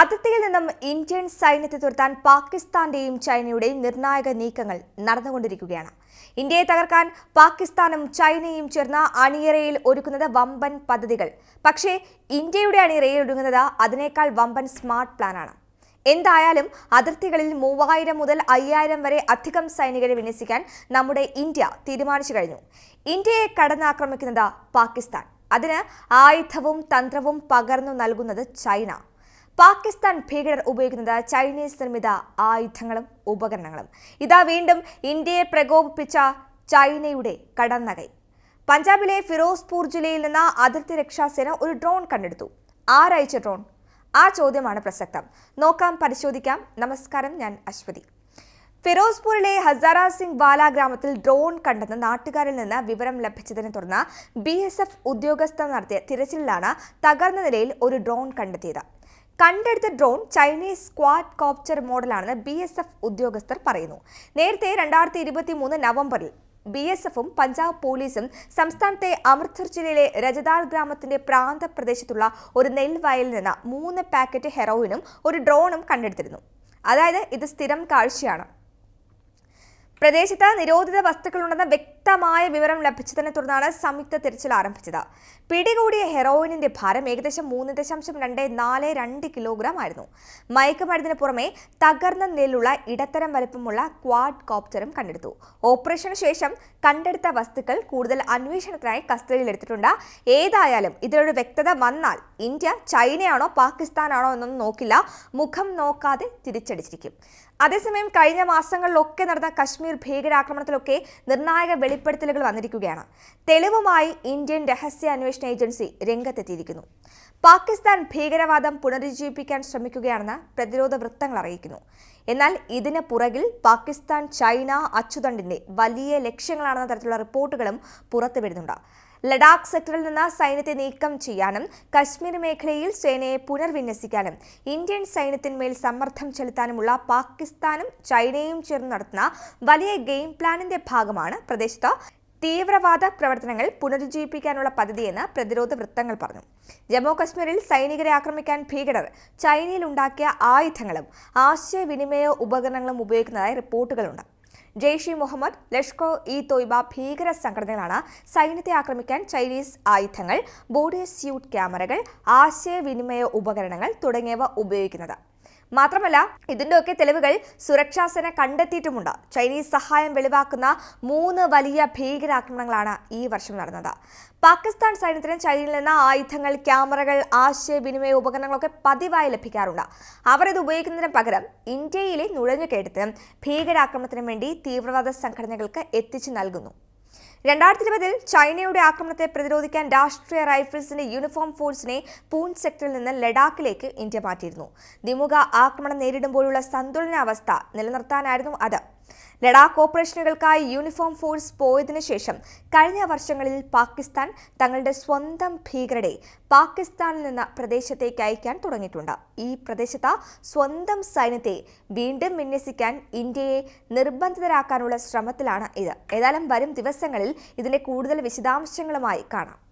അതിർത്തിയിൽ നിന്നും ഇന്ത്യൻ സൈന്യത്തെ തുരത്താൻ പാകിസ്ഥാന്റെയും ചൈനയുടെയും നിർണായക നീക്കങ്ങൾ നടന്നുകൊണ്ടിരിക്കുകയാണ്. ഇന്ത്യയെ തകർക്കാൻ പാകിസ്ഥാനും ചൈനയും ചേർന്ന അണിയറയിൽ ഒരുക്കുന്നത് വമ്പൻ പദ്ധതികൾ. പക്ഷേ ഇന്ത്യയുടെ അണിയറയിൽ ഒരുങ്ങുന്നത് അതിനേക്കാൾ വമ്പൻ സ്മാർട്ട് പ്ലാനാണ്. എന്തായാലും അതിർത്തികളിൽ മൂവായിരം മുതൽ അയ്യായിരം വരെ അധികം സൈനികരെ വിന്യസിക്കാൻ നമ്മുടെ ഇന്ത്യ തീരുമാനിച്ചു കഴിഞ്ഞു. ഇന്ത്യയെ കടന്നാക്രമിക്കുന്നത് പാകിസ്ഥാൻ. അതിന് ആയുധവും തന്ത്രവും പകർന്നു നൽകുന്നത് ചൈന. പാകിസ്ഥാൻ ഭീകരർ ഉപയോഗിക്കുന്നത് ചൈനീസ് നിർമ്മിത ആയുധങ്ങളും ഉപകരണങ്ങളും. ഇതാ വീണ്ടും ഇന്ത്യയെ പ്രകോപിപ്പിച്ച ചൈനയുടെ കടന്നകൈ. പഞ്ചാബിലെ ഫിറോസ്പൂർ ജില്ലയിൽ നിന്ന് അതിർത്തി രക്ഷാസേന ഒരു ഡ്രോൺ കണ്ടെടുത്തു. ആരയച്ച ഡ്രോൺ? ആ ചോദ്യമാണ് പ്രസക്തം. നോക്കാം പരിശോധിക്കാം. നമസ്കാരം ഞാൻ അശ്വതി. ഫിറോസ്പൂരിലെ ഹസാര സിംഗ് വാല ഗ്രാമത്തിൽ ഡ്രോൺ കണ്ടെന്ന് നാട്ടുകാരിൽ നിന്ന് വിവരം ലഭിച്ചതിനെ തുടർന്ന് ബി എസ് എഫ് ഉദ്യോഗസ്ഥർ നടത്തിയ തിരച്ചിലിലാണ് തകർന്ന നിലയിൽ ഒരു ഡ്രോൺ കണ്ടെത്തിയത്. കണ്ടെടുത്ത ഡ്രോൺ ചൈനീസ് സ്ക്വാഡ് കോപ്ചർ മോഡലാണെന്ന് ബി എസ് എഫ് ഉദ്യോഗസ്ഥർ പറയുന്നു. നേരത്തെ രണ്ടായിരത്തി ഇരുപത്തി മൂന്ന് നവംബറിൽ ബി എസ് എഫും പഞ്ചാബ് പോലീസും സംസ്ഥാനത്തെ അമൃത്സർ ജില്ലയിലെ രജദാർ ഗ്രാമത്തിന്റെ പ്രാന്തപ്രദേശത്തുള്ള ഒരു നെൽവയലിൽ നിന്ന് മൂന്ന് പാക്കറ്റ് ഹെറോയിനും ഒരു ഡ്രോണും കണ്ടെടുത്തിരുന്നു. അതായത് ഇത് സ്ഥിരം കാഴ്ചയാണ്. പ്രദേശത്ത് നിരോധിത വസ്തുക്കളുണ്ടെന്ന വ്യക്തമായ വിവരം ലഭിച്ചതിനെ തുടർന്നാണ് സംയുക്ത തിരച്ചിൽ ആരംഭിച്ചത്. പിടികൂടിയ ഹെറോയിനിന്റെ ഭാരം ഏകദേശം മൂന്ന് ദശാംശം രണ്ട് നാല് രണ്ട് കിലോഗ്രാം ആയിരുന്നു. മയക്കുമരുന്നിന് പുറമെ തകർന്ന നിലയിലുള്ള ഇടത്തരം വലുപ്പമുള്ള ക്വാഡ് കോപ്റ്ററും കണ്ടെടുത്തു. ഓപ്പറേഷന് ശേഷം കണ്ടെടുത്ത വസ്തുക്കൾ കൂടുതൽ അന്വേഷണത്തിനായി കസ്റ്റഡിയിലെടുത്തിട്ടുണ്ട് ഏതായാലും ഇതിലൊരു വ്യക്തത വന്നാൽ ഇന്ത്യ ചൈനയാണോ പാകിസ്ഥാനാണോ എന്നൊന്നും നോക്കില്ല. മുഖം നോക്കാതെ തിരിച്ചടിച്ചിരിക്കും. അതേസമയം കഴിഞ്ഞ മാസങ്ങളിലൊക്കെ നടന്ന കശ്മീർ ഭീകരാക്രമണത്തിലൊക്കെ നിർണായക വെളിപ്പെടുത്തലുകൾ വന്നിരിക്കുകയാണ്. തെളിവുമായി ഇന്ത്യൻ രഹസ്യ അന്വേഷണ ഏജൻസി രംഗത്തെത്തിയിരിക്കുന്നു. പാകിസ്ഥാൻ ഭീകരവാദം പുനരുജ്ജീവിപ്പിക്കാൻ ശ്രമിക്കുകയാണെന്ന് പ്രതിരോധ വൃത്തങ്ങൾ അറിയിക്കുന്നു. എന്നാൽ ഇതിന് പുറകിൽ പാകിസ്ഥാൻ ചൈന അച്ചുതണ്ടിന്റെ വലിയ ലക്ഷ്യങ്ങളാണെന്ന തരത്തിലുള്ള റിപ്പോർട്ടുകളും പുറത്തു വരുന്നുണ്ട് ലഡാക്ക് സെക്ടറിൽ നിന്ന് സൈന്യത്തെ നീക്കം ചെയ്യാനും കശ്മീർ മേഖലയിൽ സേനയെ പുനർവിന്യസിക്കാനും ഇന്ത്യൻ സൈന്യത്തിന്മേൽ സമ്മർദ്ദം ചെലുത്താനുമുള്ള പാകിസ്ഥാനും ചൈനയും ചേർന്ന് നടത്തുന്ന വലിയ ഗെയിം പ്ലാനിന്റെ ഭാഗമാണ് പ്രദേശത്ത് തീവ്രവാദ പ്രവർത്തനങ്ങൾ പുനരുജ്ജീവിപ്പിക്കാനുള്ള പദ്ധതിയെന്ന് പ്രതിരോധ വൃത്തങ്ങൾ പറഞ്ഞു. ജമ്മു കശ്മീരിൽ സൈനികരെ ആക്രമിക്കാൻ ഭീകരർ ചൈനയിൽ ഉണ്ടാക്കിയ ആയുധങ്ങളും ആശയവിനിമയ ഉപകരണങ്ങളും ഉപയോഗിക്കുന്നതായി റിപ്പോർട്ടുകളുണ്ട്. ജെയ്ഷ് ഇ മുഹമ്മദ് ലഷ്കോ ഇ തോയ്ബ ഭീകര സംഘടനകളാണ് സൈന്യത്തെ ആക്രമിക്കാൻ ചൈനീസ് ആയുധങ്ങൾ ബോഡി സ്യൂട്ട് ക്യാമറകൾ ആശയവിനിമയ ഉപകരണങ്ങൾ തുടങ്ങിയവ ഉപയോഗിക്കുന്നത്. മാത്രമല്ല ഇതിന്റെയൊക്കെ തെളിവുകൾ സുരക്ഷാസേന കണ്ടെത്തിയിട്ടുമുണ്ട്. ചൈനീസ് സഹായം വെളിവാക്കുന്ന മൂന്ന് വലിയ ഭീകരാക്രമണങ്ങളാണ് ഈ വർഷം നടന്നത്. പാകിസ്ഥാൻ സൈന്യത്തിന് ചൈനയിൽ നിന്ന് ആയുധങ്ങൾ ക്യാമറകൾ ആശയവിനിമയ ഉപകരണങ്ങളൊക്കെ പതിവായി ലഭിക്കാറുണ്ട്. അവർ ഇത് ഉപയോഗിക്കുന്നതിന് പകരം ഇന്ത്യയിലെ നുഴഞ്ഞുകയറ്റത്തിനും ഭീകരാക്രമണത്തിനും വേണ്ടി തീവ്രവാദ സംഘടനകൾക്ക് എത്തിച്ചു നൽകുന്നു. രണ്ടായിരത്തി ഇരുപതിൽ ചൈനയുടെ ആക്രമണത്തെ പ്രതിരോധിക്കാൻ രാഷ്ട്രീയ റൈഫിൾസിന്റെ യൂണിഫോം ഫോഴ്സിനെ പൂഞ്ച് സെക്ടറിൽ നിന്ന് ലഡാക്കിലേക്ക് ഇന്ത്യ മാറ്റിയിരുന്നു. ദ്വിമുഖ ആക്രമണം നേരിടുമ്പോഴുള്ള സന്തുലനാവസ്ഥ നിലനിർത്താനായിരുന്നു അത്. ലഡാക്ക് ഓപ്പറേഷനുകൾക്കായി യൂണിഫോം ഫോഴ്സ് പോയതിനു ശേഷം കഴിഞ്ഞ വർഷങ്ങളിൽ പാകിസ്ഥാൻ തങ്ങളുടെ സ്വന്തം ഭീകരരെ പാകിസ്ഥാനിൽ നിന്ന് പ്രദേശത്തേക്ക് അയക്കാൻ തുടങ്ങിയിട്ടുണ്ട്. ഈ പ്രദേശത്ത് സ്വന്തം സൈന്യത്തെ വീണ്ടും വിന്യസിക്കാൻ ഇന്ത്യയെ നിർബന്ധിതരാക്കാനുള്ള ശ്രമത്തിലാണ് ഇത്. ഏതായാലും വരും ദിവസങ്ങളിൽ ഇതിന്റെ കൂടുതൽ വിശദാംശങ്ങളുമായി കാണാം.